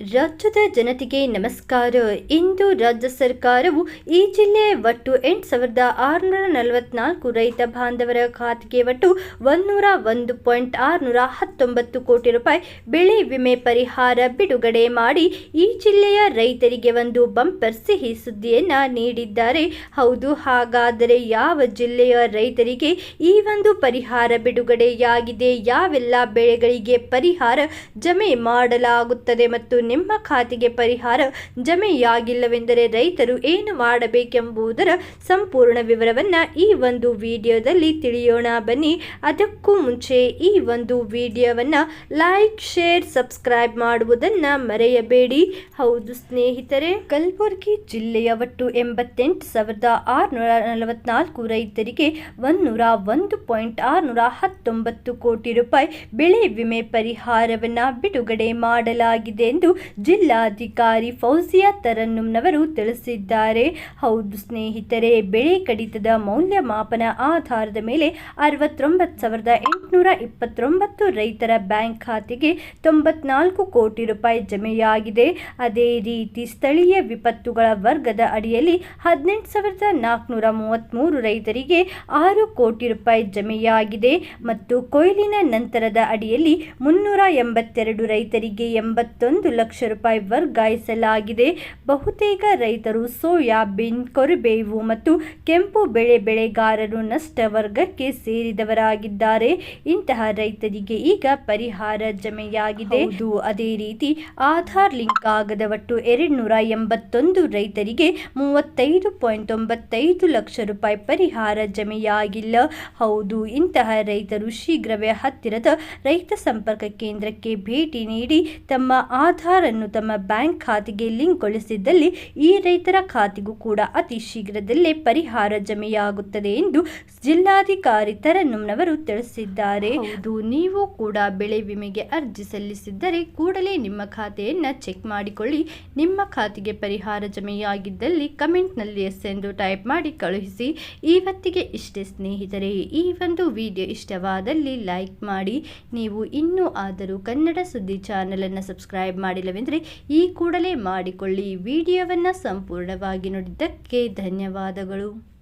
ರಾಜ್ಯದ ಜನತೆಗೆ ನಮಸ್ಕಾರ. ಇಂದು ರಾಜ್ಯ ಸರ್ಕಾರವು ಈ ಜಿಲ್ಲೆಯ ಒಟ್ಟು ಎಂಟು ಸಾವಿರದ ಆರುನೂರ ನಲವತ್ನಾಲ್ಕು ರೈತ ಬಾಂಧವರ ಖಾತೆಗೆ ಒಟ್ಟು ಒಂದೂರ ಒಂದು ಪಾಯಿಂಟ್ ಆರುನೂರ ಹತ್ತೊಂಬತ್ತು ಕೋಟಿ ರೂಪಾಯಿ ಬೆಳೆ ವಿಮೆ ಪರಿಹಾರ ಬಿಡುಗಡೆ ಮಾಡಿ ಈ ಜಿಲ್ಲೆಯ ರೈತರಿಗೆ ಒಂದು ಬಂಪರ್ ಸಿಹಿ ಸುದ್ದಿಯನ್ನು ನೀಡಿದ್ದಾರೆ. ಹೌದು, ಹಾಗಾದರೆ ಯಾವ ಜಿಲ್ಲೆಯ ರೈತರಿಗೆ ಈ ಒಂದು ಪರಿಹಾರ ಬಿಡುಗಡೆಯಾಗಿದೆ? ಯಾವೆಲ್ಲ ಬೆಳೆಗಳಿಗೆ ಪರಿಹಾರ ಜಮೆ ಮಾಡಲಾಗುತ್ತದೆ ಮತ್ತು ನಿಮ್ಮ ಖಾತೆಗೆ ಪರಿಹಾರ ಜಮೆಯಾಗಿಲ್ಲವೆಂದರೆ ರೈತರು ಏನು ಮಾಡಬೇಕೆಂಬುದರ ಸಂಪೂರ್ಣ ವಿವರವನ್ನು ಈ ಒಂದು ವಿಡಿಯೋದಲ್ಲಿ ತಿಳಿಯೋಣ ಬನ್ನಿ. ಅದಕ್ಕೂ ಮುಂಚೆ ಈ ಒಂದು ವಿಡಿಯೋವನ್ನು ಲೈಕ್, ಶೇರ್, ಸಬ್ಸ್ಕ್ರೈಬ್ ಮಾಡುವುದನ್ನು ಮರೆಯಬೇಡಿ. ಹೌದು ಸ್ನೇಹಿತರೆ, ಕಲಬುರಗಿ ಜಿಲ್ಲೆಯ ಒಟ್ಟು ಎಂಬತ್ತೆಂಟು ಸಾವಿರದ ಆರುನೂರ ನಲವತ್ನಾಲ್ಕು ರೈತರಿಗೆ ಒಂದೂರ ಒಂದು ಪಾಯಿಂಟ್ ಆರುನೂರ ಹತ್ತೊಂಬತ್ತು ಕೋಟಿ ರೂಪಾಯಿ ಬೆಳೆ ವಿಮೆ ಪರಿಹಾರವನ್ನು ಬಿಡುಗಡೆ ಮಾಡಲಾಗಿದೆ ಎಂದು ಜಿಲ್ಲಾಧಿಕಾರಿ ಫೌಜಿಯಾ ತರನ್ನುಂನವರು ತಿಳಿಸಿದ್ದಾರೆ. ಹೌದು ಸ್ನೇಹಿತರೆ, ಬೆಳೆ ಕಡಿತದ ಮೌಲ್ಯಮಾಪನ ಆಧಾರದ ಮೇಲೆ ಅರವತ್ತೊಂಬತ್ತು ಸಾವಿರದ ಎಂಟುನೂರ ಇಪ್ಪತ್ತೊಂಬತ್ತು ರೈತರ ಬ್ಯಾಂಕ್ ಖಾತೆಗೆ ತೊಂಬತ್ನಾಲ್ಕು ಕೋಟಿ ರೂಪಾಯಿ ಜಮೆಯಾಗಿದೆ. ಅದೇ ರೀತಿ ಸ್ಥಳೀಯ ವಿಪತ್ತುಗಳ ವರ್ಗದ ಅಡಿಯಲ್ಲಿ ಹದಿನೆಂಟು ಸಾವಿರದ ನಾಲ್ಕುನೂರ ಮೂವತ್ತ್ಮೂರು ರೈತರಿಗೆ ಆರು ಕೋಟಿ ರೂಪಾಯಿ ಜಮೆಯಾಗಿದೆ ಮತ್ತು ಕೊಯ್ಲಿನ ನಂತರದ ಅಡಿಯಲ್ಲಿ ಮುನ್ನೂರ ಎಂಬತ್ತೆರಡು ರೈತರಿಗೆ ಎಂಬತ್ತೊಂದು ಲಕ್ಷ ರೂಪಾಯಿ ವರ್ಗಾಯಿಸಲಾಗಿದೆ. ಬಹುತೇಕ ರೈತರು ಸೋಯಾಬೀನ್ ಕೊರಬೇವು ಮತ್ತು ಕೆಂಪು ಬೆಳೆ ಬೆಳೆಗಾರರು ನಷ್ಟ ವರ್ಗಕ್ಕೆ ಸೇರಿದವರಾಗಿದ್ದಾರೆ. ಇಂತಹ ರೈತರಿಗೆ ಈಗ ಪರಿಹಾರ ಜಮೆಯಾಗಿದೆ. ಅದೇ ರೀತಿ ಆಧಾರ್ ಲಿಂಕ್ ಆಗದ ಒಟ್ಟು ಎರಡ್ನೂರ ಎಂಬತ್ತೊಂದು ರೈತರಿಗೆ ಮೂವತ್ತೈದು ಪಾಯಿಂಟ್ ತೊಂಬತ್ತೈದು ಲಕ್ಷ ರೂಪಾಯಿ ಪರಿಹಾರ ಜಮೆಯಾಗಿಲ್ಲ. ಹೌದು. ಇಂತಹ ರೈತರು ಶೀಘ್ರವೇ ಹತ್ತಿರದ ರೈತ ಸಂಪರ್ಕ ಕೇಂದ್ರಕ್ಕೆ ಭೇಟಿ ನೀಡಿ ತಮ್ಮ ಆಧಾರ್ ಅನ್ನು ತಮ್ಮ ಬ್ಯಾಂಕ್ ಖಾತೆಗೆ ಲಿಂಕ್ ಲಿಂಕ್ಗೊಳಿಸಿದ್ದಲ್ಲಿ ಈ ರೈತರ ಖಾತೆಗೂ ಕೂಡ ಅತಿ ಶೀಘ್ರದಲ್ಲೇ ಪರಿಹಾರ ಜಮೆಯಾಗುತ್ತದೆ ಎಂದು ಜಿಲ್ಲಾಧಿಕಾರಿ ತರನ್ನುಮ್ನವರು ತಿಳಿಸಿದ್ದಾರೆ. ನೀವು ಕೂಡ ಬೆಳೆ ವಿಮೆಗೆ ಅರ್ಜಿ ಸಲ್ಲಿಸಿದ್ದರೆ ಕೂಡಲೇ ನಿಮ್ಮ ಖಾತೆಯನ್ನು ಚೆಕ್ ಮಾಡಿಕೊಳ್ಳಿ. ನಿಮ್ಮ ಖಾತೆಗೆ ಪರಿಹಾರ ಜಮೆಯಾಗಿದ್ದಲ್ಲಿ ಕಮೆಂಟ್ನಲ್ಲಿ ಎಸ್ ಎಂದು ಟೈಪ್ ಮಾಡಿ ಕಳುಹಿಸಿ. ಇವತ್ತಿಗೆ ಇಷ್ಟೇ ಸ್ನೇಹಿತರೆ, ಈ ಒಂದು ವಿಡಿಯೋ ಇಷ್ಟವಾದಲ್ಲಿ ಲೈಕ್ ಮಾಡಿ. ನೀವು ಇನ್ನೂ ಆದರೂ ಕನ್ನಡ ಸುದ್ದಿ ಚಾನಲನ್ನು ಸಬ್ಸ್ಕ್ರೈಬ್ ಮಾಡಿಲ್ಲವೆಂದರೆ ಈ ಕೂಡಲೇ ಮಾಡಿಕೊಳ್ಳಿ. ವಿಡಿಯೋವನ್ನು ಸಂಪೂರ್ಣವಾಗಿ ನೋಡಿದ್ದಕ್ಕೆ ಧನ್ಯವಾದಗಳು.